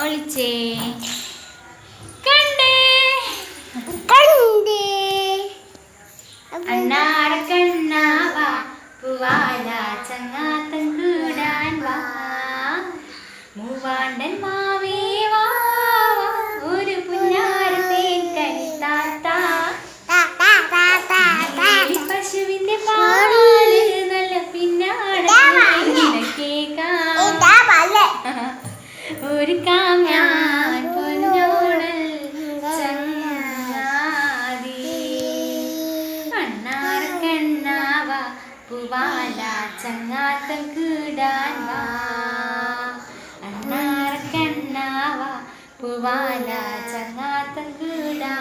ഒളിച്ചേ. കണ്ടേ. കണ്ടേ. അണ്ണാട കണ്ണാവാ പൂവാല ചങ്ങാത്തം കൂടാൻ വാ. മൂവാണ്ടൻ മാവേ ഒരു ഞാൻ പൊന്നോടൽ ചങ്ങാതി. അണ്ണാർ കണ്ണാവ പൂവാല ചങ്ങാത്തം കൂടാൻ വാ. അണ്ണാർ കണ്ണാവ പൂവാല ചങ്ങാത്തം കൂടാൻ